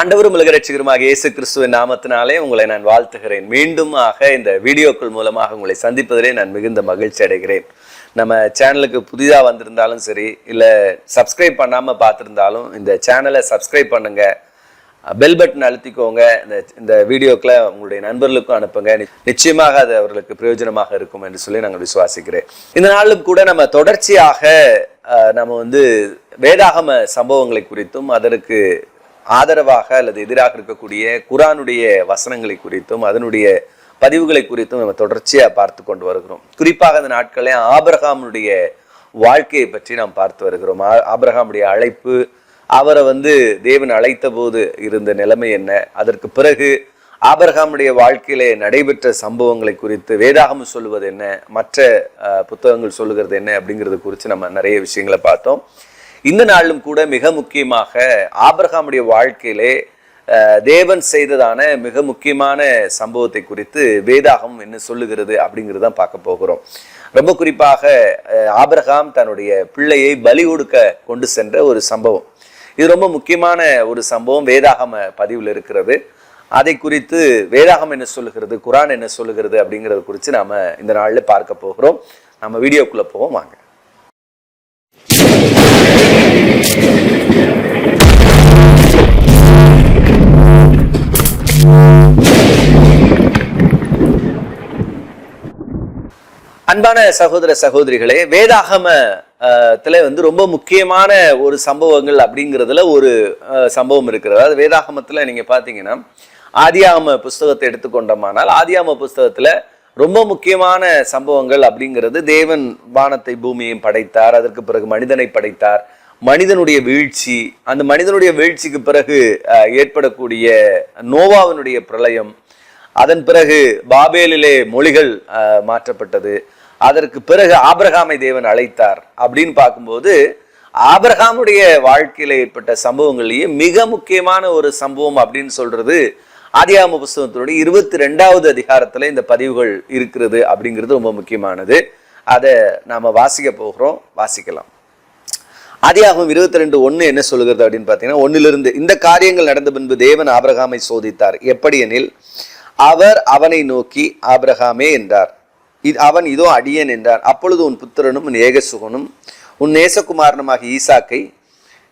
ஆண்டவரும் உலகரட்சிகருமாக இயேசு கிறிஸ்துவின் நாமத்தினாலே உங்களை நான் வாழ்த்துகிறேன். மீண்டும் ஆக இந்த வீடியோக்கள் மூலமாக உங்களை சந்திப்பதிலே நான் மிகுந்த மகிழ்ச்சி அடைகிறேன். நம்ம சேனலுக்கு புதிதாக வந்திருந்தாலும் சரி இல்லை சப்ஸ்கிரைப் பண்ணாமல் பார்த்துருந்தாலும் இந்த சேனலை சப்ஸ்கிரைப் பண்ணுங்க. பெல் பட்டன் அழுத்திக்கோங்க. இந்த இந்த வீடியோக்களை உங்களுடைய நண்பர்களுக்கும் அனுப்புங்க. நிச்சயமாக அது அவர்களுக்கு பிரயோஜனமாக இருக்கும் என்று சொல்லி நாங்கள் விசுவாசிக்கிறேன். இந்த நாளும் கூட நம்ம தொடர்ச்சியாக நம்ம வந்து வேதாகம சம்பவங்களை குறித்தும் அதற்கு ஆதரவாக அல்லது எதிராக இருக்கக்கூடிய குரானுடைய வசனங்களை குறித்தும் அதனுடைய பதிவுகளை குறித்தும் நம்ம தொடர்ச்சியாக பார்த்து கொண்டு வருகிறோம். குறிப்பாக அந்த நாட்களே ஆபிரகாமுடைய வாழ்க்கையை பற்றி நாம் பார்த்து வருகிறோம். ஆ- ஆபிரகாமுடைய அழைப்பு அவரை வந்து தேவன் அழைத்த போது இருந்த நிலைமை என்ன? அதற்கு பிறகு ஆபரகாமுடைய வாழ்க்கையிலே நடைபெற்ற சம்பவங்களை குறித்து வேதாகமம் சொல்லுவது என்ன? மற்ற புத்தகங்கள் சொல்லுகிறது என்ன அப்படிங்கிறது குறித்து நம்ம நிறைய விஷயங்களை பார்த்தோம். இந்த நாளிலும் கூட மிக முக்கியமாக ஆபிரகாமுடைய வாழ்க்கையிலே தேவன் செய்ததான மிக முக்கியமான சம்பவத்தை குறித்து வேதாகம் என்ன சொல்லுகிறது அப்படிங்கிறது தான் பார்க்க போகிறோம். ரொம்ப குறிப்பாக ஆபிரகாம் தன்னுடைய பிள்ளையை பலி கொடுக்க கொண்டு சென்ற ஒரு சம்பவம். இது ரொம்ப முக்கியமான ஒரு சம்பவம் வேதாகம பதிவில் இருக்கிறது. அதை குறித்து வேதாகம் என்ன சொல்லுகிறது குரான் என்ன சொல்லுகிறது அப்படிங்கிறத குறித்து நாம் இந்த நாளில் பார்க்க போகிறோம். நம்ம வீடியோக்குள்ளே போவோம் வாங்க. அன்பான சகோதர சகோதரிகளே வேதாகமத்தில் வந்து ரொம்ப முக்கியமான ஒரு சம்பவங்கள் அப்படிங்கிறதுல ஒரு சம்பவம் இருக்கிறது. அதாவது வேதாகமத்தில் நீங்கள் பார்த்தீங்கன்னா ஆதியாம புஸ்தகத்தை எடுத்துக்கொண்டோமானால் ஆதியாம புஸ்தகத்தில் ரொம்ப முக்கியமான சம்பவங்கள் அப்படிங்கிறது தேவன் வானத்தை பூமியையும் படைத்தார் அதற்கு பிறகு மனிதனை படைத்தார் மனிதனுடைய வீழ்ச்சி அந்த மனிதனுடைய வீழ்ச்சிக்கு பிறகு ஏற்படக்கூடிய நோவாவினுடைய பிரளயம் அதன் பிறகு பாபேலிலே மொழிகள் மாற்றப்பட்டது. அதற்கு பிறகு ஆபிரகாமை தேவன் அழைத்தார் அப்படின்னு பார்க்கும்போது ஆபிரகாமுடைய வாழ்க்கையில் ஏற்பட்ட சம்பவங்கள்லேயே மிக முக்கியமான ஒரு சம்பவம் அப்படின்னு சொல்றது ஆதியாம புஸ்தகத்தினுடைய இருபத்தி ரெண்டாவது அதிகாரத்தில் இந்த பதிவுகள் இருக்கிறது அப்படிங்கிறது ரொம்ப முக்கியமானது. அதை நாம் வாசிக்க போகிறோம். வாசிக்கலாம். ஆதியாகமம் இருபத்தி ரெண்டு ஒன்று என்ன சொல்லுகிறது அப்படின்னு பார்த்தீங்கன்னா ஒன்னிலிருந்து இந்த காரியங்கள் நடந்த பின்பு தேவன் ஆபிரகாமை சோதித்தார். எப்படி எனில் அவர் அவனை நோக்கி ஆபிரகாமே என்றார். அவன் இதோ அடியேன் என்றார் அப்பொழுது உன் புத்திரனும் உன் ஏகசுகனும் உன் நேசகுமாரனுமாக ஈசாக்கை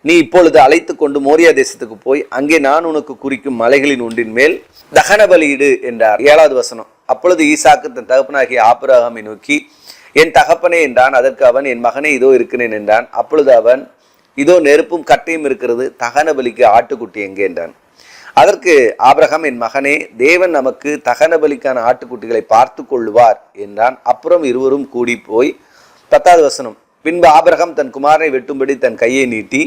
நீ இப்பொழுது அழைத்து கொண்டு மோரியா தேசத்துக்கு போய் அங்கே நான் உனக்கு குறிக்கும் மலைகளின் ஒன்றின் மேல் தகன பலியிடு என்றார். ஏழாவது வசனம். அப்பொழுது ஈசாக்கு தன் தகப்பனாகிய ஆபிரகாமை நோக்கி என் தகப்பனே என்றான். அதற்கு அவன் என் மகனே இதோ இருக்கிறேன் என்றான். அப்பொழுது அவன் இதோ நெருப்பும் கட்டையும் இருக்கிறது. தகன பலிக்கு ஆட்டுக்குட்டி எங்கே? என்றான். அதற்கு ஆபிரகாம் என் மகனே தேவன் நமக்கு தகன பலிக்கான ஆட்டுக்குட்டிகளை பார்த்து கொள்ளுவார் என்றான். அப்புறம் இருவரும் கூடி போய் பத்தாவது வசனம். பின்பு ஆபிரகாம் தன் குமாரனை வெட்டும்படி தன் கையை நீட்டி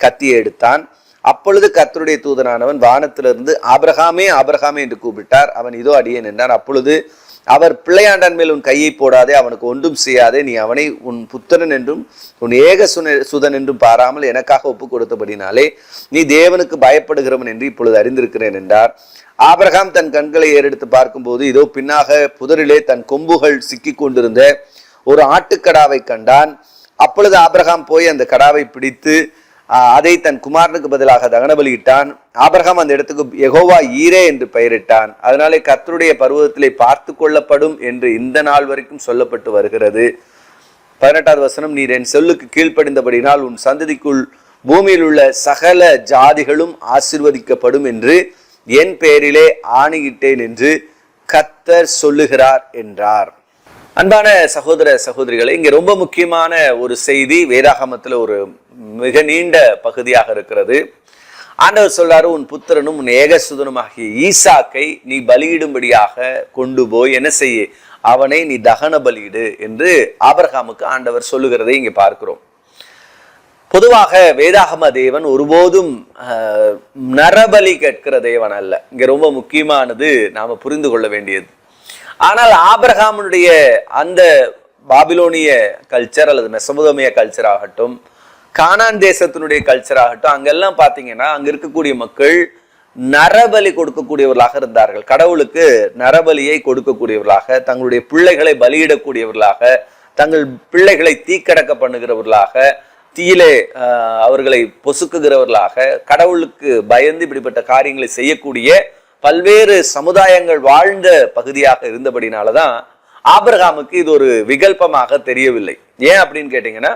கத்தியை எடுத்தான். அப்பொழுது கத்தருடைய தூதனானவன் வானத்திலிருந்து ஆபிரகாமே ஆபிரகாமே என்று கூப்பிட்டார். அவன் இதோ அடியேன் என்றான். அப்பொழுது அவர் பிள்ளையாண்டான் மேல் உன் கையை போடாதே அவனுக்கு ஒன்றும் செய்யாதே நீ அவனை உன் புத்திரன் என்றும் உன் ஏக சுன சுதன் என்றும் பாராமல் எனக்காக ஒப்பு கொடுத்தபடினாலே நீ தேவனுக்கு பயப்படுகிறவன் என்று இப்பொழுது அறிந்திருக்கிறேன் என்றார். ஆபிரகாம் தன் கண்களை ஏறெடுத்து பார்க்கும்போது இதோ பின்னாக புதரிலே தன் கொம்புகள் சிக்கி கொண்டிருந்த ஒரு ஆட்டுக்கடாவை கண்டான். அப்பொழுது ஆபிரகாம் போய் அந்த கடாவை பிடித்து அதை தன் குமாரனுக்கு பதிலாக தகனபலியிட்டான் ஆபரகாம் அந்த இடத்துக்கு எகோவா ஈரே என்று பெயரிட்டான். அதனாலே கர்த்தருடைய பருவத்திலே பார்த்து கொள்ளப்படும் என்று இந்த நாள் வரைக்கும் சொல்லப்பட்டு வருகிறது. பதினெட்டாவது வசனம் நீர் என் சொல்லுக்கு கீழ்ப்படிந்தபடினால் உன் சந்ததிக்குள் பூமியில் உள்ள சகல ஜாதிகளும் ஆசிர்வதிக்கப்படும் என்று என் பெயரிலே ஆணையிட்டேன் என்று கத்தர் சொல்லுகிறார் என்றார். அன்பான சகோதர சகோதரிகளை இங்கே ரொம்ப முக்கியமான ஒரு செய்தி வேதாகமத்தில் ஒரு மிக நீண்ட பகுதியாக இருக்கிறது. ஆண்டவர் சொல்றாரு உன் புத்திரனும் உன் ஏகசுதனுமாகிய ஈசாக்கை நீ பலியிடும்படியாக கொண்டு போய் என்ன செய்ய? அவனை நீ தகன பலியிடு என்று ஆபரகாமுக்கு ஆண்டவர் சொல்லுகிறதை இங்கே பார்க்கிறோம். பொதுவாக வேதாகம தேவன் ஒருபோதும் நரபலி கேட்கிற தேவன் அல்ல. இங்கே ரொம்ப முக்கியமானது நாம் புரிந்து கொள்ள வேண்டியது. ஆனால் ஆபிரகாமுடைய அந்த பாபிலோனிய கல்ச்சர் அல்லது மெசபுதமிய கல்ச்சர் ஆகட்டும் கானான் தேசத்தினுடைய கல்ச்சர் ஆகட்டும் அங்கெல்லாம் பார்த்தீங்கன்னா அங்கே இருக்கக்கூடிய மக்கள் நரபலி கொடுக்கக்கூடியவர்களாக இருந்தார்கள். கடவுளுக்கு நரபலியை கொடுக்கக்கூடியவர்களாக தங்களுடைய பிள்ளைகளை பலியிடக்கூடியவர்களாக தங்கள் பிள்ளைகளை தீக்கடக்க பண்ணுகிறவர்களாக தீயிலே அவர்களை பொசுக்குகிறவர்களாக கடவுளுக்கு பயந்து இப்படிப்பட்ட காரியங்களை செய்யக்கூடிய பல்வேறு சமுதாயங்கள் வாழ்ந்த பகுதியாக இருந்தபடினாலதான் ஆபிரகாமுக்கு இது ஒரு விகல்பமாக தெரியவில்லை. ஏன் அப்படின்னு கேட்டிங்கன்னா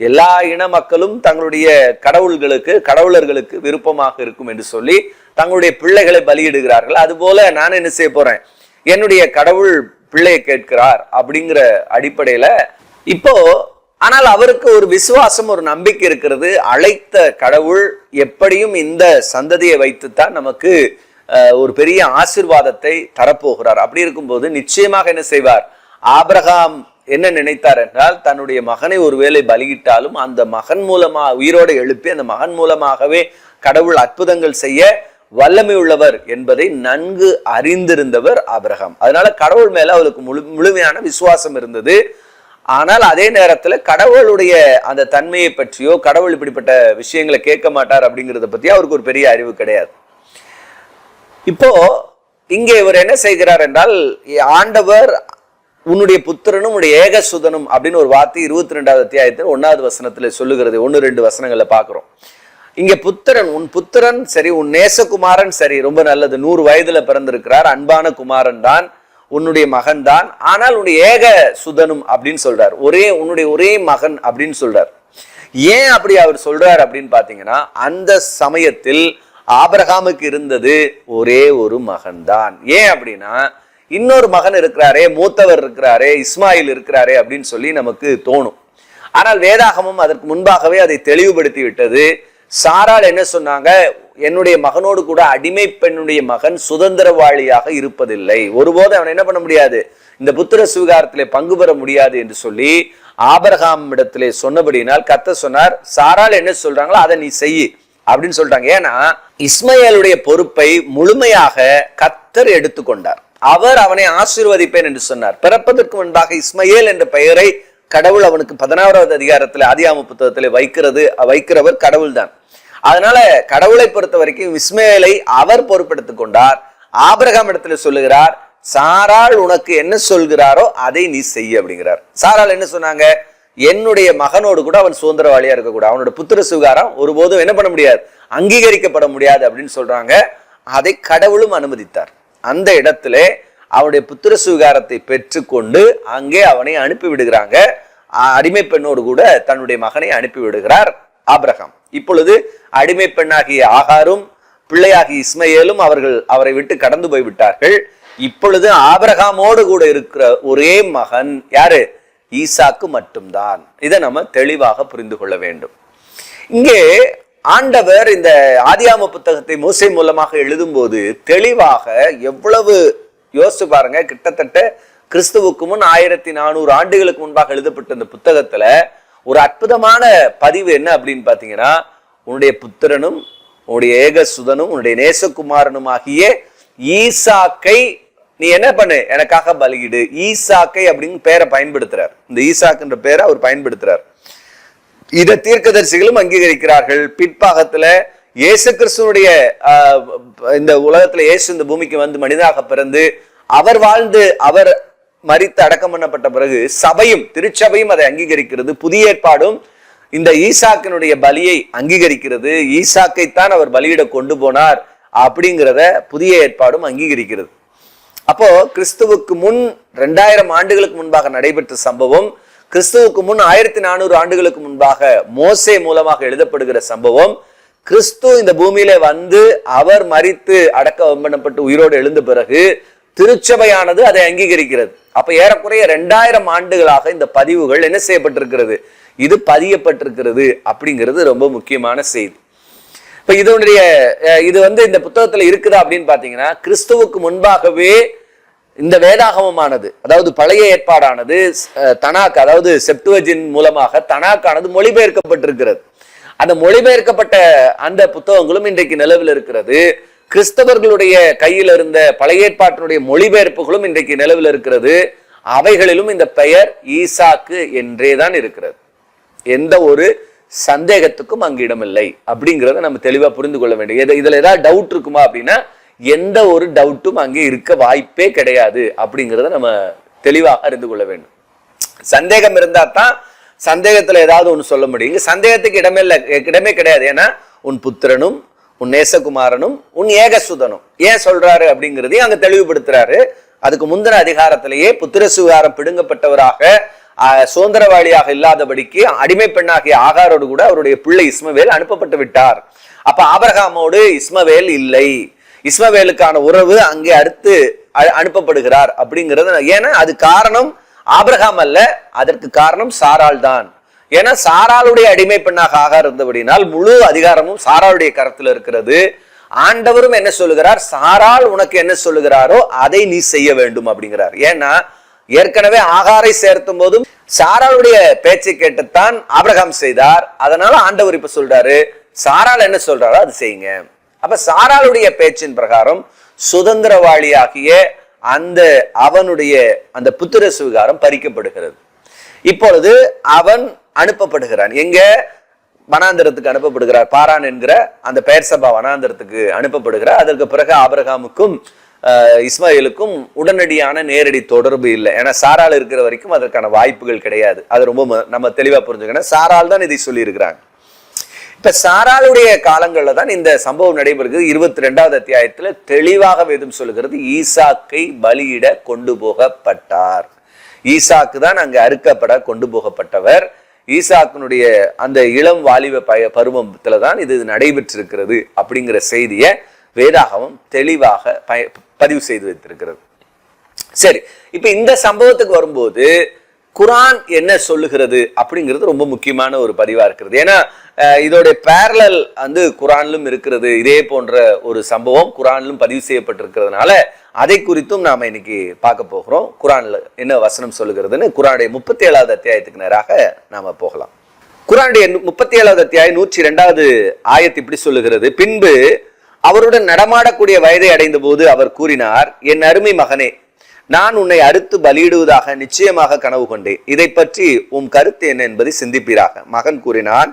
எல்லா இன மக்களும் தங்களுடைய கடவுள்களுக்கு கடவுளர்களுக்கு விருப்பமாக இருக்கும் என்று சொல்லி தங்களுடைய பிள்ளைகளை பலியிடுகிறார்கள். அதுபோல நான் என்ன செய்ய போறேன்? என்னுடைய கடவுள் பிள்ளையை கேட்கிறார் அப்படிங்கிற அடிப்படையில இப்போ ஆனால் அவருக்கு ஒரு விசுவாசம் ஒரு நம்பிக்கை இருக்கிறது. அழைத்த கடவுள் எப்படியும் இந்த சந்ததியை வைத்துத்தான் நமக்கு ஒரு பெரிய ஆசீர்வாதத்தை தரப்போகிறார். அப்படி இருக்கும்போது நிச்சயமாக என்ன செய்வார்? ஆபிரகாம் என்ன நினைத்தார் என்றால் தன்னுடைய மகனை ஒருவேளை பலியிட்டாலும் அந்த மகன் மூலமா உயிரோடு எழுப்பி அந்த மகன் மூலமாகவே கடவுள் அற்புதங்கள் செய்ய வல்லமை உள்ளவர் என்பதை நன்கு அறிந்திருந்தவர் ஆபிரகாம். அதனால கடவுள் மேல அவருக்கு முழு முழுமையான விசுவாசம் இருந்தது. ஆனால் அதே நேரத்துல கடவுளுடைய அந்த தன்மையை பற்றியோ கடவுள் இப்படிப்பட்ட விஷயங்களை கேட்க மாட்டார் அப்படிங்கிறத பத்தி அவருக்கு ஒரு பெரிய அறிவு கிடையாது. இப்போ இங்கே இவர் என்ன செய்கிறார் என்றால் ஆண்டவர் உன்னுடைய புத்திரனும் உன்னுடைய ஏகசுதனும் அப்படின்னு ஒரு வார்த்தை இருபத்தி ரெண்டாவது அத்தியாயத்தில் ஒன்னாவது வசனத்துல சொல்லுகிறது. ஒன்று ரெண்டு வசனங்களை பார்க்குறோம். இங்க புத்திரன் உன் புத்திரன் சரி உன் நேசகுமாரன் சரி ரொம்ப நல்லது. நூறு வயதுல பிறந்திருக்கிறார் அன்பான குமாரன் தான் உன்னுடைய மகன் தான் ஆனால் உன்னுடைய ஏக சுதனும் அப்படின்னு சொல்றார். ஒரே உன்னுடைய ஒரே மகன் அப்படின்னு சொல்றார். ஏன் அப்படி அவர் சொல்றார் அப்படின்னு பாத்தீங்கன்னா அந்த சமயத்தில் ஆபரகாமுக்கு இருந்தது ஒரே ஒரு மகன் தான் ஏன் அப்படின்னா இன்னொரு மகன் இருக்கிறாரே மூத்தவர் இருக்கிறாரே இஸ்மாயில் இருக்கிறாரே அப்படின்னு சொல்லி நமக்கு தோணும். ஆனால் வேதாகமம் அதற்கு முன்பாகவே அதை தெளிவுபடுத்தி விட்டது. சாரால் என்ன சொன்னாங்க? என்னுடைய மகனோடு கூட அடிமை பெண்ணுடைய மகன் சுதந்திரவாளியாக இருப்பதில்லை. ஒருபோதும் அவன் என்ன பண்ண முடியாது? இந்த புத்திர சுவிகாரத்திலே பங்கு பெற முடியாது என்று சொல்லி ஆபரகாம் இடத்திலே சொன்னபடியினால் கத்த சொன்னார் சாரால் என்ன சொல்றாங்களோ அதை நீ செய் அப்படின்னு சொல்றாங்க. ஏன்னா இஸ்மையலுடைய பொறுப்பை முழுமையாக கத்தர் எடுத்துக்கொண்டார். அவர் அவனை ஆசீர்வதிப்பேன் என்று சொன்னார். பிறப்பதற்கு முன்பாக இஸ்மையேல் என்ற பெயரை கடவுள் அவனுக்கு பதினாறாவது அதிகாரத்தில் ஆதியாம புத்தகத்தில் வைக்கிறது வைக்கிறவர் கடவுள் தான் அதனால கடவுளை பொறுத்த வரைக்கும் இஸ்மையேலை அவர் பொறுப்பெடுத்துக் கொண்டார். ஆபிரகாம் இடத்துல சொல்லுகிறார் சாரால் உனக்கு என்ன சொல்கிறாரோ அதை நீ செய்ய அப்படிங்கிறார். சாரால் என்ன சொன்னாங்க? என்னுடைய மகனோடு கூட அவன் சுதந்திரவாளியா இருக்கக்கூடாது அவனோட புத்திர சுகாரம் ஒருபோதும் என்ன பண்ண முடியாது? அங்கீகரிக்கப்பட முடியாது அப்படின்னு சொல்றாங்க. அதை கடவுளும் அனுமதித்தார். அந்த இடத்துல அவனுடைய புத்திர சுகாரத்தை பெற்றுக்கொண்டு அங்கே அவனை அனுப்பி விடுகிறாங்க. அடிமை பெண்ணோடு கூட தன்னுடைய மகனை அனுப்பி விடுகிறார் ஆபிரகாம். இப்பொழுது அடிமை பெண்ணாகிய ஆகாரும் பிள்ளையாகிய இஸ்மையேலும் அவர்கள் அவரை விட்டு கடந்து போய்விட்டார்கள். இப்பொழுது ஆபரகாமோடு கூட இருக்கிற ஒரே மகன் யாரு? ஈசாக்கு மட்டும்தான். இதை நம்ம தெளிவாக புரிந்து கொள்ள வேண்டும். இங்கே ஆண்டவர் இந்த ஆதியாம புத்தகத்தை மோசை மூலமாக எழுதும்போது தெளிவாக எவ்வளவு யோசிச்சு பாருங்க கிட்டத்தட்ட கிறிஸ்துவுக்கு முன் ஆயிரத்தி நானூறு ஆண்டுகளுக்கு முன்பாக எழுதப்பட்ட இந்த புத்தகத்துல ஒரு அற்புதமான பதிவு என்ன அப்படின்னு பாத்தீங்கன்னா உன்னுடைய புத்திரனும் உன்னுடைய ஏகசுதனும் உன்னுடைய நேசகுமாரனும் ஆகிய ஈசாக்கை நீ என்ன பண்ணு? எனக்காக பலியிடு. ஈசாக்கை அப்படின்னு பேரை பயன்படுத்துறார். இந்த ஈசாக்குன்ற பேரை அவர் பயன்படுத்துறார். இதை தீர்க்கதரிசிகளும் அங்கீகரிக்கிறார்கள். பிற்பாகத்துல இயேசு கிறிஸ்துவனுடைய இந்த உலகத்துல இயேசு இந்த பூமிக்கு வந்து மனிதனாக பிறந்து அவர் வாழ்ந்து அவர் மறித்து அடக்கம் பண்ணப்பட்ட பிறகு சபையும் திருச்சபையும் அதை அங்கீகரிக்கிறது. புதிய ஏற்பாடும் இந்த ஈசாக்கினுடைய பலியை அங்கீகரிக்கிறது. ஈசாக்கைத்தான் அவர் பலியிட கொண்டு போனார் அப்படிங்கிறத புதிய ஏற்பாடும் அங்கீகரிக்கிறது. அப்போ கிறிஸ்துவுக்கு முன் ரெண்டாயிரம் ஆண்டுகளுக்கு முன்பாக நடைபெற்ற சம்பவம் கிறிஸ்துவுக்கு முன் ஆயிரத்தி நானூறு ஆண்டுகளுக்கு முன்பாக மோசே மூலமாக எழுதப்படுகிற சம்பவம் கிறிஸ்து இந்த பூமியில வந்து அவர் மரித்து அடக்க வம்பனப்பட்டு உயிரோடு எழுந்த பிறகு திருச்சபையானது அதை அங்கீகரிக்கிறது. அப்ப ஏறக்குறைய ரெண்டாயிரம் ஆண்டுகளாக இந்த பதிவுகள் என்ன செய்யப்பட்டிருக்கிறது? இது பதியப்பட்டிருக்கிறது அப்படிங்கிறது ரொம்ப முக்கியமான செய்தி. இப்ப இதனுடைய இது வந்து இந்த புத்தகத்துல இருக்குதா அப்படின்னு பாத்தீங்கன்னா கிறிஸ்துவுக்கு முன்பாகவே இந்த வேதாகமமானது அதாவது பழைய ஏற்பாடானது தனாக் அதாவது செப்டுவஜின் மூலமாக தனாக்கானது மொழிபெயர்க்கப்பட்டிருக்கிறது. அந்த மொழிபெயர்க்கப்பட்ட அந்த புத்தகங்களும் இன்றைக்கு நிலவில் இருக்கிறது. கிறிஸ்தவர்களுடைய கையில் இருந்த பழைய ஏற்பாட்டினுடைய மொழிபெயர்ப்புகளும் இன்றைக்கு நிலவில் இருக்கிறது. அவைகளிலும் இந்த பெயர் ஈசாக்கு என்றே தான் இருக்கிறது. எந்த ஒரு சந்தேகத்துக்கும் அங்கு இடமில்லை. அப்படிங்கிறத நம்ம தெளிவாக புரிந்து கொள்ள வேண்டும் எது- ஏதாவது டவுட் இருக்குமா அப்படின்னா எந்த ஒரு டவுட்டும் அங்கே இருக்க வாய்ப்பே கிடையாது அப்படிங்கிறத நம்ம தெளிவாக அறிந்து கொள்ள வேண்டும். சந்தேகம் இருந்தா தான் சந்தேகத்துல ஏதாவது ஒன்று சொல்ல முடியும். சந்தேகத்துக்கு இடமே இல்லை இடமே கிடையாது. ஏன்னா உன் புத்திரனும் உன் நேசகுமாரனும் உன் ஏகசுதனும் ஏன் சொல்றாரு அப்படிங்கிறதையும் அங்க தெளிவுபடுத்துறாரு. அதுக்கு முந்தின அதிகாரத்திலேயே புத்திர சுகாரம் பிடுங்கப்பட்டவராக சுதந்திரவாளியாக இல்லாதபடிக்கு அடிமை பெண்ணாகிய ஆகாரோடு கூட அவருடைய பிள்ளை இஸ்மவேல் அனுப்பப்பட்டு விட்டார். அப்ப ஆபரகாமோடு இஸ்மவேல் இல்லை. இஸ்மவேலுக்கான உறவு அங்கே அடுத்து அ- அனுப்பப்படுகிறார் அப்படிங்கிறது ஏன்னா அது காரணம் ஆபிரகாம் அல்ல அதற்கு காரணம் சாரால் தான். ஏன்னா சாராளுடைய அடிமை பெண்ணாக ஆகார் இருந்தபடினால் முழு அதிகாரமும் சாராளுடைய கரத்தில் இருக்கிறது. ஆண்டவரும் என்ன சொல்லுகிறார்? சாரால் உனக்கு என்ன சொல்லுகிறாரோ அதை நீ செய்ய வேண்டும் அப்படிங்கிறார். ஏன்னா ஏற்கனவே ஆகாரை சேர்த்தும் போதும் சாராளுடைய பேச்சை கேட்டுத்தான் ஆபிரகாம் செய்தார். அதனால ஆண்டவர் இப்ப சொல்றாரு சாரால் என்ன சொல்றாரோ அது செய்யுங்க. அப்ப சாராளுடைய பேச்சின் பிரகாரம் சுதந்திரவாளியாகிய அந்த அவனுடைய அந்த புத்திர சுவிகாரம் பறிக்கப்படுகிறது. இப்பொழுது அவன் அனுப்பப்படுகிறான். எங்க? வனாந்திரத்துக்கு அனுப்பப்படுகிறார். பாரான் என்கிற அந்த பெயர் சபா வனாந்திரத்துக்கு அனுப்பப்படுகிறார். அதற்கு பிறகு ஆபரகாமுக்கும் இஸ்மாயிலுக்கும் உடனடியான நேரடி தொடர்பு இல்லை. ஏன்னா சாரால் இருக்கிற வரைக்கும் அதற்கான வாய்ப்புகள் கிடையாது. அது ரொம்ப ம- நம்ம தெளிவாக புரிஞ்சுக்கணும். சாரால் தான் இதை சொல்லியிருக்கிறாங்க. இப்ப சாராளுடைய காலங்கள்ல தான் இந்த சம்பவம் நடைபெறுகிறது. இருபத்தி ரெண்டாவது அத்தியாயத்துல தெளிவாக வேதம் சொல்லுகிறது ஈசாக்கை பலியிட கொண்டு போகப்பட்டார். ஈசாக்கு தான் அங்க அறுக்கப்பட கொண்டு போகப்பட்டவர். ஈசாக்கினுடைய அந்த இளம் வாலிப பய பருவத்துல தான் இது நடைபெற்றிருக்கிறது அப்படிங்கிற செய்தியை வேதாகமம் தெளிவாக பய பதிவு செய்து வைத்திருக்கிறது. சரி இப்ப இந்த சம்பவத்துக்கு வரும்போது குரான் என்ன சொல்லுகிறது அப்படிங்கிறது ரொம்ப முக்கியமான ஒரு பதிவாக இருக்கிறது. ஏன்னா இதோடைய பேரலல் வந்து குரான்லும் இருக்கிறது. இதே போன்ற ஒரு சம்பவம் குரான்லும் பதிவு செய்யப்பட்டிருக்கிறதுனால அதை குறித்தும் நாம் இன்னைக்கு பார்க்க போகிறோம். குரானில் என்ன வசனம் சொல்லுகிறதுன்னு குரானுடைய முப்பத்தி ஏழாவது அத்தியாயத்துக்கு நேராக நாம் போகலாம். குரானுடைய முப்பத்தி ஏழாவது அத்தியாயம் நூற்றி ரெண்டாவது ஆயத்து இப்படி சொல்லுகிறது. பின்பு அவருடன் நடமாடக்கூடிய வயதை அடைந்த போது அவர் கூறினார் என் அருமை மகனே நான் உன்னை அறுத்து பலியிடுவதாக நிச்சயமாக கனவு கொண்டேன். இதை பற்றி உம் கருத்து என்ன என்பதை சிந்திப்பீராக. மகன் கூறினான்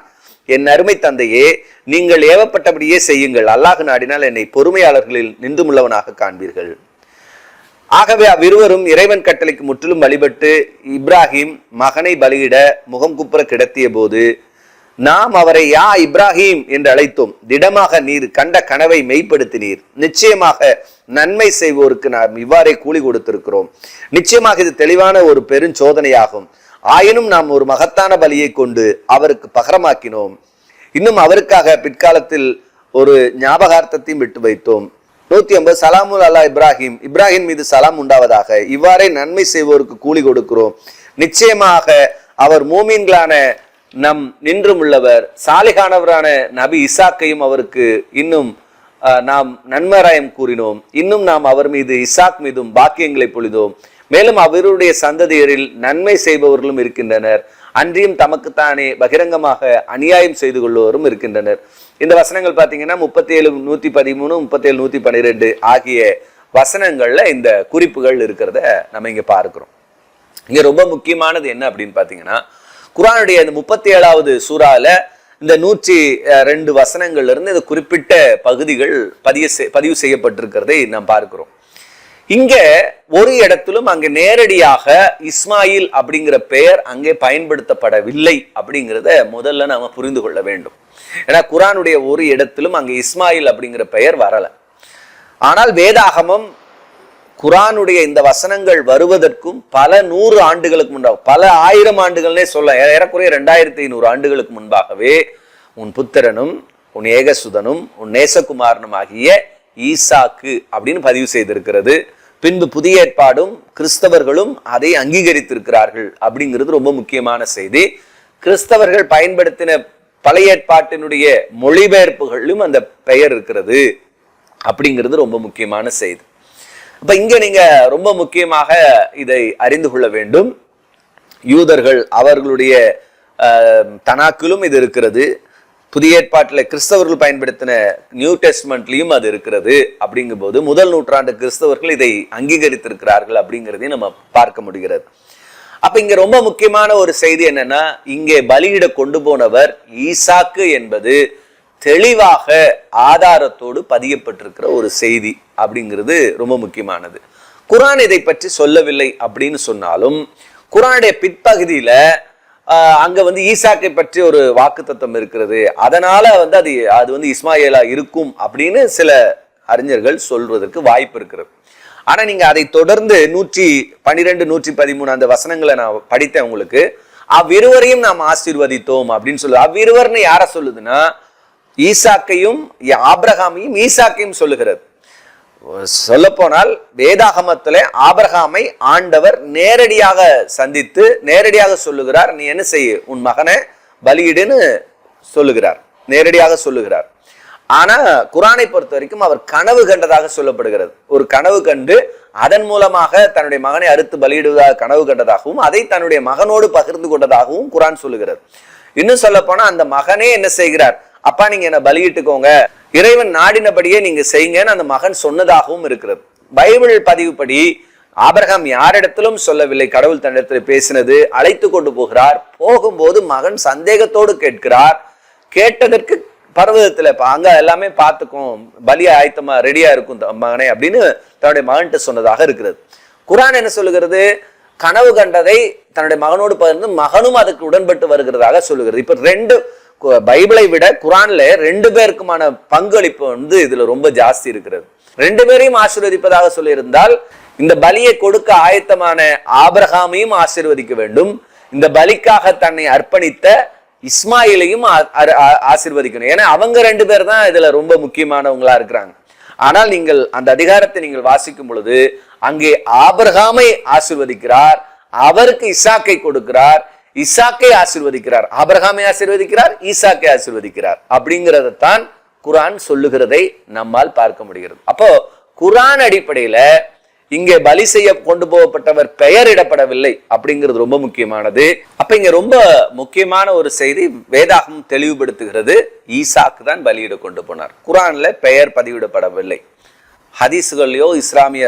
என் அருமை தந்தையே நீங்கள் ஏவப்பட்டபடியே செய்யுங்கள். அல்லாஹ் நாடினால் என்னை பொறுமையாளர்களில் நின்றுமுள்ளவனாக காண்பீர்கள். ஆகவே அவ்விருவரும் இறைவன் கட்டளைக்கு முற்றிலும் வழிபட்டு இப்ராஹிம் மகனை பலியிட முகம் குப்புற கிடத்திய போது நாம் அவரை யா இப்ராஹிம் என்று அழைத்தோம். திடமாக நீர் கண்ட கனவை மெய்ப்படுத்தினீர் நிச்சயமாக நன்மை செய்வோருக்கு நாம் இவ்வாறே கூலி கொடுத்திருக்கிறோம். நிச்சயமாக இது தெளிவான ஒரு பெருஞ்சோதனையாகும் ஆயினும் நாம் ஒரு மகத்தான பலியை கொண்டு அவருக்கு பகரமாக்கினோம். இன்னும் அவருக்காக பிற்காலத்தில் ஒரு ஞாபகார்த்தத்தையும் விட்டு வைத்தோம். நூத்தி ஐம்பது சலாமுல் அல்லா இப்ராஹிம். இப்ராஹிம் மீது சலாம் உண்டாவதாக. இவ்வாறே நன்மை செய்வோருக்கு கூலி கொடுக்கிறோம். நிச்சயமாக அவர் மூமீன்களான நம் நின்றும் உள்ளவர் சாலிகானவரான நபி இசாக்கையும் அவருக்கு இன்னும் நாம் நன்மராயம் கூறினோம். இன்னும் நாம் அவர் மீது இசாக் மீதும் பாக்கியங்களை பொழிதோம். மேலும் அவருடைய சந்ததியரில் நன்மை செய்பவர்களும் இருக்கின்றனர். அன்றியும் தமக்குத்தானே பகிரங்கமாக அநியாயம் செய்து கொள்வோரும் இருக்கின்றனர். இந்த வசனங்கள் பார்த்தீங்கன்னா முப்பத்தி ஏழு நூத்தி பதிமூணு முப்பத்தேழு நூற்றி நூத்தி பன்னிரெண்டு ஆகிய வசனங்களில் இந்த குறிப்புகள் இருக்கிறத நம்ம இங்கே பார்க்கிறோம். இங்கே ரொம்ப முக்கியமானது என்ன அப்படின்னு பார்த்தீங்கன்னா குரானுடைய இந்த முப்பத்தி ஏழாவது சூறால இந்த நூற்றி ரெண்டு வசனங்கள்ல இருந்து இந்த குறிப்பிட்ட பகுதிகள் பதிய பதிவு செய்யப்பட்டிருக்கிறதை நாம் பார்க்கிறோம். இங்க ஒரு இடத்திலும் அங்கே நேரடியாக இஸ்மாயில் அப்படிங்கிற பெயர் அங்கே பயன்படுத்தப்படவில்லை அப்படிங்கிறத முதல்ல நாம புரிந்து கொள்ள வேண்டும். ஏன்னா குரானுடைய ஒரு இடத்திலும் அங்கே இஸ்மாயில் அப்படிங்கிற பெயர் வரல. ஆனால் வேதாகமம் குரானுடைய இந்த வசனங்கள் வருவதற்கும் பல நூறு ஆண்டுகளுக்கு முன்பாக பல ஆயிரம் ஆண்டுகள்னே சொல்ல ஏறக்குறைய ரெண்டாயிரத்தி ஐநூறு ஆண்டுகளுக்கு முன்பாகவே உன் புத்திரனும் உன் ஏகசுதனும் உன் நேசகுமாரனும் ஆகிய ஈசாக்கு அப்படின்னு பதிவு செய்திருக்கிறது. பின்பு புதிய ஏற்பாடும் கிறிஸ்தவர்களும் அதை அங்கீகரித்திருக்கிறார்கள் அப்படிங்கிறது ரொம்ப முக்கியமான செய்தி. கிறிஸ்தவர்கள் பயன்படுத்தின பழைய ஏற்பாட்டினுடைய மொழிபெயர்ப்புகளிலும் அந்த பெயர் இருக்கிறது அப்படிங்கிறது ரொம்ப முக்கியமான செய்தி. அப்ப இங்க நீங்க ரொம்ப முக்கியமாக இதை அறிந்து கொள்ள வேண்டும். யூதர்கள் அவர்களுடைய தனாக்கிலும் இது இருக்கிறது. புதிய ஏற்பாட்டில் கிறிஸ்தவர்கள் பயன்படுத்தின நியூ டெஸ்ட்மெண்ட்லையும் அது இருக்கிறது. அப்படிங்கும்போது முதல் நூற்றாண்டு கிறிஸ்தவர்கள் இதை அங்கீகரித்திருக்கிறார்கள் அப்படிங்கிறதையும் நம்ம பார்க்க முடிகிறது. அப்ப இங்க ரொம்ப முக்கியமான ஒரு செய்தி என்னன்னா இங்கே பலியிட கொண்டு போனவர் ஈசாக்கு என்பது தெளிவாக ஆதாரத்தோடு பதியப்பட்டிருக்கிற ஒரு செய்தி அப்படிங்கிறது ரொம்ப முக்கியமானது. குரான் இதை பற்றி சொல்லவில்லை அப்படின்னு சொன்னாலும் குரானுடைய பிற்பகுதியில அங்கே அங்க வந்து ஈசாக்கை பற்றி ஒரு வாக்குத்தத்தம் இருக்கிறது. அதனால வந்து அது அது வந்து இஸ்மாயிலா இருக்கும் அப்படின்னு சில அறிஞர்கள் சொல்வதற்கு வாய்ப்பு இருக்கிறது. ஆனா நீங்க அதை தொடர்ந்து நூற்றி பன்னிரெண்டு நூற்றி பதிமூணு அந்த வசனங்களை நான் படித்தேன் உங்களுக்கு. அவ்விருவரையும் நாம் ஆசீர்வதித்தோம் அப்படின்னு சொல்லு. அவ்விருவர்னு யார சொல்லுதுன்னா ஈசாக்கையும் ஆப்ரஹாமையும் ஈசாக்கையும் சொல்லுகிறது. சொல்லப்போனால் வேதாகமத்தில் ஆபரகாமை ஆண்டவர் நேரடியாக சந்தித்து நேரடியாக சொல்லுகிறார் நீ என்ன செய்ய? உன் மகனை பலியிடுன்னு சொல்லுகிறார். நேரடியாக சொல்லுகிறார். ஆனா குரானை பொறுத்த வரைக்கும் அவர் கனவு கண்டதாக சொல்லப்படுகிறது. ஒரு கனவு கண்டு அதன் மூலமாக தன்னுடைய மகனை அறுத்து பலியிடுவதாக கனவு கண்டதாகவும் அதை தன்னுடைய மகனோடு பகிர்ந்து கொண்டதாகவும் குரான் சொல்லுகிறது. இன்னும் சொல்ல போனா அந்த மகனே என்ன செய்கிறார்? அப்பா நீங்க என்ன பலியிட்டுக்கோங்க. இறைவன் நாடினபடியே நீங்க செய்யுங்கன்னு அந்த மகன் சொன்னதாகவும் இருக்கிறது. பைபிள் பதிவுப்படி ஆபிரகாம் யாரிடத்திலும் சொல்லவில்லை. கடவுள் தன்னிடத்தில் பேசினது அழைத்து கொண்டு போகிறார். போகும்போது மகன் சந்தேகத்தோடு கேட்கிறார். கேட்டதற்கு பர்வதத்துல அங்க எல்லாமே பார்த்துக்கும் பலி ஆயத்தமா ரெடியா இருக்கும் த- மகனே அப்படின்னு தன்னுடைய மகன்கிட்ட சொன்னதாக இருக்கிறது. குரான் என்ன சொல்லுகிறது? கனவு கண்டதை தன்னுடைய மகனோடு பகிர்ந்து மகனும் அதுக்கு உடன்பட்டு வருகிறதாக சொல்லுகிறது. இப்ப ரெண்டு பைபிளை விட குரான்ல ரெண்டு பேருக்குமான பங்களிப்பு வந்து இதுல ரொம்ப ஜாஸ்தி இருக்கிறது. ரெண்டு பேரையும் ஆசீர்வதிப்பதாக சொல்லியிருந்தால் இந்த பலியை கொடுக்க ஆயத்தமான ஆபிரகாமையும் ஆசீர்வதிக்க வேண்டும். இந்த பலிக்காக தன்னை அர்ப்பணித்த இஸ்மாயிலையும் ஆசிர்வதிக்கணும். ஏன்னா அவங்க ரெண்டு பேர் தான் இதுல ரொம்ப முக்கியமானவங்களா இருக்கிறாங்க. ஆனால் நீங்கள் அந்த அதிகாரத்தை நீங்கள் வாசிக்கும் பொழுது அங்கே ஆபிரகாமை ஆசிர்வதிக்கிறார் அவருக்கு இசாக்கை கொடுக்கிறார் இசாக்கை ஆசிர்வதிக்கிறார். ஆபரகாமை ஆசிர்வதிக்கிறார் ஈசாக்கை ஆசீர்வதிக்கிறார். அப்படிங்கிறதான் குரான் சொல்லுகிறதை நம்மால் பார்க்க முடிகிறது. அப்போ குரான் அடிப்படையில இங்கே பலி செய்ய கொண்டு போகப்பட்டவர் பெயரிடப்படவில்லை அப்படிங்கிறது ரொம்ப முக்கியமானது. அப்ப இங்க ரொம்ப முக்கியமான ஒரு செய்தி வேதாகம் தெளிவுபடுத்துகிறது. ஈசாக்கு தான் பலியிட கொண்டு போனார். குரான்ல பெயர் பதிவிடப்படவில்லை. ஹதீஸுகள்லையோ இஸ்லாமிய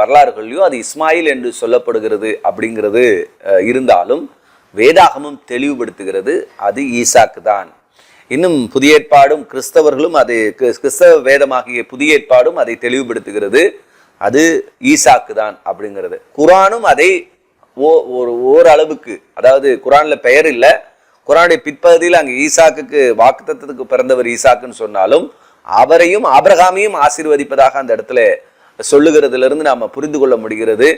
வரலாறுகள்லையோ அது இஸ்மாயில் என்று சொல்லப்படுகிறது அப்படிங்கிறது இருந்தாலும் வேதாகமும் தெளிவுபடுத்துகிறது. அது ஈசாக்கு தான் இன்னும் புதிய ஏற்பாடும் கிறிஸ்தவர்களும் அது கிறிஸ்தவ வேதமாகிய புதிய ஏற்பாடும் அதை தெளிவுபடுத்துகிறது. அது ஈசாக்கு தான் அப்படிங்கிறது. குரானும் அதை ஓ ஒரு ஓரளவுக்கு அதாவது குரானில் பெயர் இல்லை. குரானுடைய பிற்பகுதியில் அங்கே ஈசாக்குக்கு வாக்குத்தத்துக்கு பிறந்தவர் ஈசாக்குன்னு சொன்னாலும் அவரையும் ஆபிரகாமையும் ஆசீர்வதிப்பதாக அந்த இடத்துல சொல்லுகிறதுலேருந்து நாம் புரிந்து கொள்ள முடிகிறது.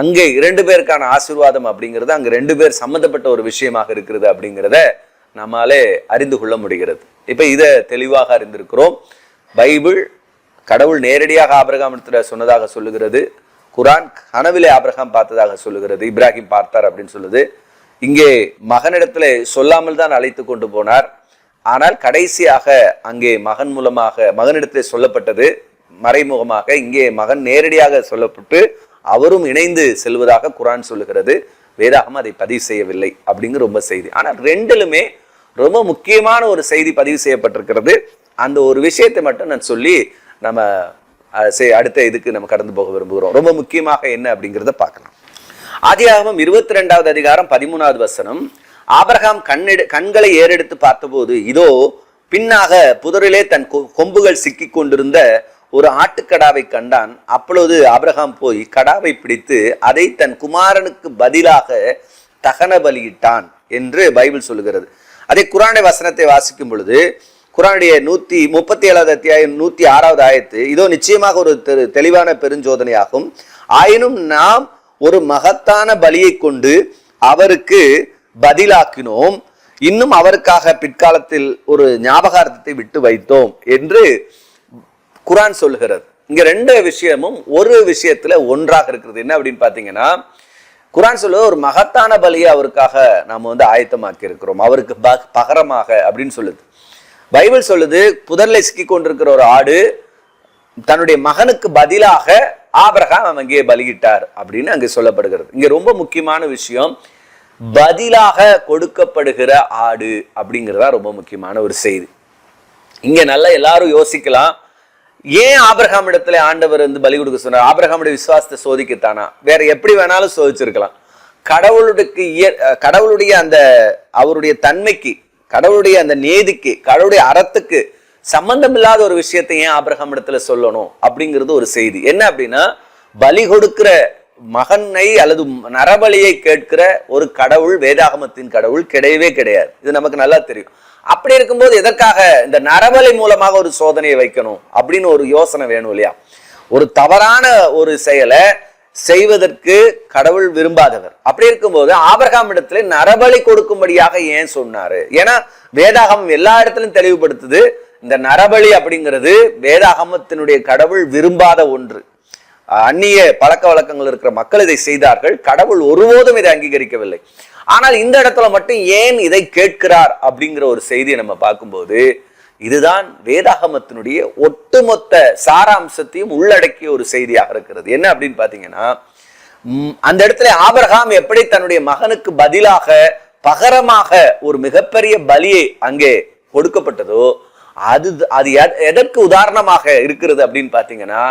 அங்கே இரண்டு பேருக்கான ஆசீர்வாதம் அப்படிங்கிறது அங்கே ரெண்டு பேர் சம்மந்தப்பட்ட ஒரு விஷயமாக இருக்கிறது அப்படிங்கிறத நம்மாலே அறிந்து கொள்ள முடிகிறது. இப்போ இதை தெளிவாக அறிந்திருக்கிறோம். பைபிள் கடவுள் நேரடியாக ஆபிரகாம் இடத்துல சொன்னதாக சொல்லுகிறது. குரான் கனவிலே ஆபிரகாம் பார்த்ததாக சொல்லுகிறது. இப்ராஹிம் பார்த்தார் அப்படின்னு சொல்லுது. இங்கே மகனிடத்துல சொல்லாமல் தான் அழைத்து கொண்டு போனார். ஆனால் கடைசியாக அங்கே மகன் மூலமாக மகனிடத்திலே சொல்லப்பட்டது. மறைமுகமாக இங்கே மகன் நேரடியாக சொல்லப்பட்டு அவரும் இணைந்து செல்வதாக குரான் சொல்லுகிறது. வேதாகம் அதை பதிவு செய்யவில்லை அப்படிங்கிற ரொம்ப செய்தி. ஆனால் ரெண்டிலுமே ரொம்ப முக்கியமான ஒரு செய்தி பதிவு செய்யப்பட்டிருக்கிறது. அந்த ஒரு விஷயத்தை மட்டும் நான் சொல்லி நம்ம செய்- அடுத்த இதுக்கு நம்ம கடந்து போக விரும்புகிறோம். ரொம்ப முக்கியமாக என்ன அப்படிங்கிறத பார்க்கலாம். ஆதியாகமம் இருபத்தி ரெண்டாவது அதிகாரம் பதிமூணாவது வசனம். ஆபரகாம் கண்ணெடு கண்களை ஏறெடுத்து பார்த்தபோது இதோ பின்னாக புதரிலே தன் கொம்புகள் சிக்கிக் கொண்டிருந்த ஒரு ஆட்டுக்கடாவை கண்டான். அப்பொழுது அப்ரஹாம் போய் கடாவை பிடித்து அதை தன் குமாரனுக்கு பதிலாக தகன பலியிட்டான் என்று பைபிள் சொல்லுகிறது. அதே குரானுடைய வசனத்தை வாசிக்கும் பொழுது குரானுடைய நூத்தி முப்பத்தி ஏழாவது அத்தியாயம் நூத்தி ஆறாவது ஆயத்து இதோ நிச்சயமாக ஒரு தெரு தெளிவான பெருஞ்சோதனையாகும். ஆயினும் நாம் ஒரு மகத்தான பலியை கொண்டு அவருக்கு பதிலாக்கினோம். இன்னும் அவருக்காக பிற்காலத்தில் ஒரு ஞாபகார்த்தத்தை விட்டு வைத்தோம் என்று குரான் சொல்லுகிறது. இங்க ரெண்டு விஷயமும் ஒரு விஷயத்துல ஒன்றாக இருக்கிறது. என்ன அப்படின்னு பாத்தீங்கன்னா குரான் சொல்லுவது ஒரு மகத்தான பலியை அவருக்காக நாம் வந்து ஆயத்தமாக்கி இருக்கிறோம் அவருக்கு பகரமாக அப்படின்னு சொல்லுது. பைபிள் சொல்லுது புதரில் சிக்கி கொண்டிருக்கிற ஒரு ஆடு தன்னுடைய மகனுக்கு பதிலாக ஆபிரகாம் அங்கே பலியிட்டார் அப்படின்னு அங்கே சொல்லப்படுகிறது. இங்கே ரொம்ப முக்கியமான விஷயம் பதிலாக கொடுக்கப்படுகிற ஆடு அப்படிங்கிறதா ரொம்ப முக்கியமான ஒரு செய்தி. இங்கே நல்லா எல்லாரும் யோசிக்கலாம். ஏன் ஆபிரகாம் இடத்துல ஆண்டவர் வந்து பலி கொடுக்க சொன்னார்? ஆபிரகாமுடைய விசுவாசத்தை சோதிக்கத்தானா? வேற எப்படி வேணாலும் சோதிச்சிருக்கலாம். கடவுளுக்கு இய- கடவுளுடைய அந்த அவருடைய தன்மைக்கு கடவுளுடைய அந்த நேதிக்கு கடவுளுடைய அறத்துக்கு சம்பந்தம் இல்லாத ஒரு விஷயத்தை ஏன் ஆபிரகாம் இடத்துல சொல்லணும்? அப்படிங்கிறது ஒரு செய்தி. என்ன அப்படின்னா பலி கொடுக்கிற மகனை அல்லது நரபலியை கேட்கிற ஒரு கடவுள் வேதாகமத்தின் கடவுள் கிடையவே கிடையாது. இது நமக்கு நல்லா தெரியும். அப்படி இருக்கும்போது எதற்காக இந்த நரபலி மூலமாக ஒரு சோதனையை வைக்கணும் அப்படின்னு ஒரு யோசனை வேணும் இல்லையா? ஒரு தவறான ஒரு செயலை செய்வதற்கு கடவுள் விரும்பாதவர். அப்படி இருக்கும்போது ஆபிரகாம் இடத்துல நரபலி கொடுக்கும்படியாக ஏன் சொன்னாரு? ஏன்னா வேதாகமம் எல்லா இடத்துலயும் தெளிவுபடுத்துது இந்த நரபலி அப்படிங்கிறது வேதாகமத்தினுடைய கடவுள் விரும்பாத ஒன்று. அந்நிய பழக்க வழக்கங்கள் இருக்கிற மக்கள் இதை செய்தார்கள் கடவுள் ஒருபோதும் இதை அங்கீகரிக்கவில்லை. ஆனால் இந்த இடத்துல மட்டும் ஏன் இதை கேட்கிறார் அப்படிங்கிற ஒரு செய்தியை நம்ம பார்க்கும்போது இதுதான் வேதாகமத்தினுடைய ஒட்டுமொத்த சாராம்சத்தையும் உள்ளடக்கிய ஒரு செய்தியாக இருக்கிறது. என்ன அப்படின்னு பார்த்தீங்கன்னா அந்த இடத்துல ஆபரகாம் எப்படி தன்னுடைய மகனுக்கு பதிலாக பகரமாக ஒரு மிகப்பெரிய பலியை அங்கே கொடுக்கப்பட்டதோ அது அது எதற்கு உதாரணமாக இருக்கிறது அப்படின்னு பார்த்தீங்கன்னா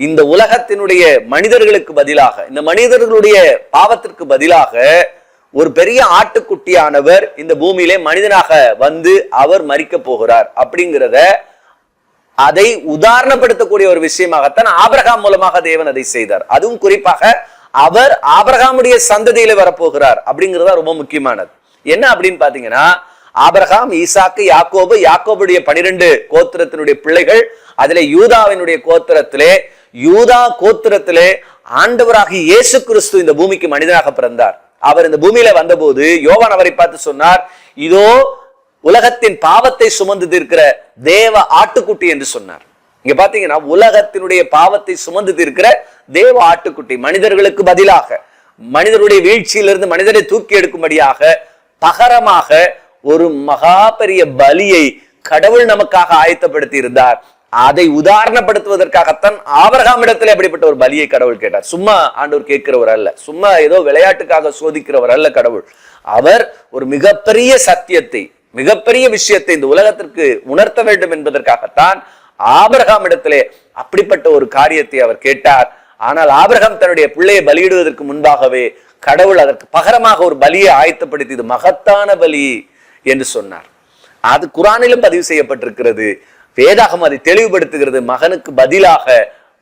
இந்த உலகத்தினுடைய மனிதர்களுக்கு பதிலாக இந்த மனிதர்களுடைய பாவத்திற்கு பதிலாக ஒரு பெரிய ஆட்டுக்குட்டியானவர் இந்த பூமியிலே மனிதனாக வந்து அவர் மறிக்க போகிறார் அப்படிங்கிறத அதை உதாரணப்படுத்தக்கூடிய ஒரு விஷயமாகத்தான் ஆபரகாம் மூலமாக தேவன் அதை செய்தார். அதுவும் குறிப்பாக அவர் ஆபரகாமுடைய சந்ததியில வரப்போகிறார் அப்படிங்கிறது ரொம்ப முக்கியமானது. என்ன அப்படின்னு பாத்தீங்கன்னா ஆபரகாம் ஈசாக்கு யாக்கோபு யாக்கோபுடைய பனிரெண்டு கோத்திரத்தினுடைய பிள்ளைகள் அதிலே யூதாவினுடைய கோத்திரத்திலே யூதா கோத்திரத்திலே ஆண்டவராகி இயேசு கிறிஸ்து இந்த பூமிக்கு மனிதனாக பிறந்தார். அவர் இந்த பூமியில வந்தபோது யோவான் அவரை பார்த்து சொன்னார் இதோ உலகத்தின் பாவத்தை சுமந்து தீர்க்கிற தேவ ஆட்டுக்குட்டி என்று சொன்னார். இங்க பாத்தீங்கன்னா உலகத்தினுடைய பாவத்தை சுமந்து தீர்க்கிற தேவ ஆட்டுக்குட்டி மனிதர்களுக்கு பதிலாக மனிதருடைய வீழ்ச்சியிலிருந்து மனிதரை தூக்கி எடுக்கும்படியாக பகரமாக ஒரு மகா பெரிய பலியை கடவுள் நமக்காக ஆயத்தப்படுத்தி இருந்தார். அதை உதாரணப்படுத்துவதற்காகத்தான் ஆபரகாம் இடத்துல அப்படிப்பட்ட ஒரு பலியை கடவுள் கேட்டார். சும்மா ஆண்டவர் கேட்கிறவர் அல்ல. சும்மா ஏதோ விளையாட்டுக்காக சோதிக்கிறவர் அல்ல கடவுள். அவர் ஒரு மிகப்பெரிய சத்தியத்தை மிகப்பெரிய விஷயத்தை இந்த உலகத்திற்கு உணர்த்த வேண்டும் என்பதற்காகத்தான் ஆபரகாம் இடத்திலே அப்படிப்பட்ட ஒரு காரியத்தை அவர் கேட்டார். ஆனால் ஆபிரகாம் தன்னுடைய பிள்ளையை பலியிடுவதற்கு முன்பாகவே கடவுள் அதற்கு பகரமாக ஒரு பலியை ஆயத்தப்படுத்தி இது மகத்தான பலி என்று சொன்னார். அது குரானிலும் பதிவு செய்யப்பட்டிருக்கிறது. வேதாகம் அதை தெளிவுபடுத்துகிறது. மகனுக்கு பதிலாக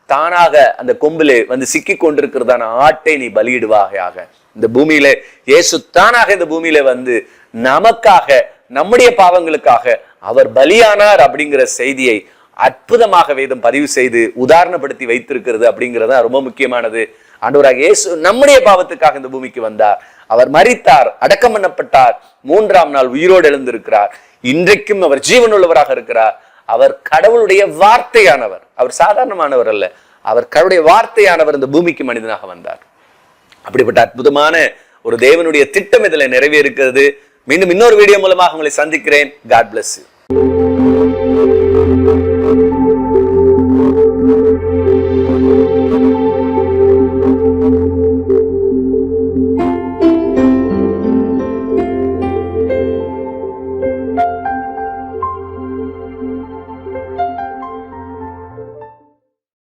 தானாக அந்த கொம்பிலே வந்து சிக்கி கொண்டிருக்கிறதான ஆட்டை நீ பலியிடுவாயாக. இந்த பூமியில இயேசு தானாக இந்த பூமியில வந்து நமக்காக நம்முடைய பாவங்களுக்காக அவர் பலியானார் அப்படிங்கிற செய்தியை அற்புதமாக வேதம் பதிவு செய்து உதாரணப்படுத்தி வைத்திருக்கிறது அப்படிங்கிறது தான் ரொம்ப முக்கியமானது. ஆண்டவராக இயேசு நம்முடைய பாவத்துக்காக இந்த பூமிக்கு வந்தார். அவர் மறித்தார் அடக்கம் பண்ணப்பட்டார் மூன்றாம் நாள் உயிரோடு எழுந்திருக்கிறார். இன்றைக்கும் அவர் ஜீவனுள்ளவராக இருக்கிறார். அவர் கடவுளுடைய வார்த்தையானவர். அவர் சாதாரணமானவர் அல்ல. அவர் கடவுளுடைய வார்த்தையானவர் இந்த பூமிக்கு மனிதனாக வந்தார். அப்படிப்பட்ட அற்புதமான ஒரு தேவனுடைய திட்டம் இதுல நிறைவேறுகிறது மீண்டும் இன்னொரு வீடியோ மூலமாக உங்களை சந்திக்கிறேன். God bless you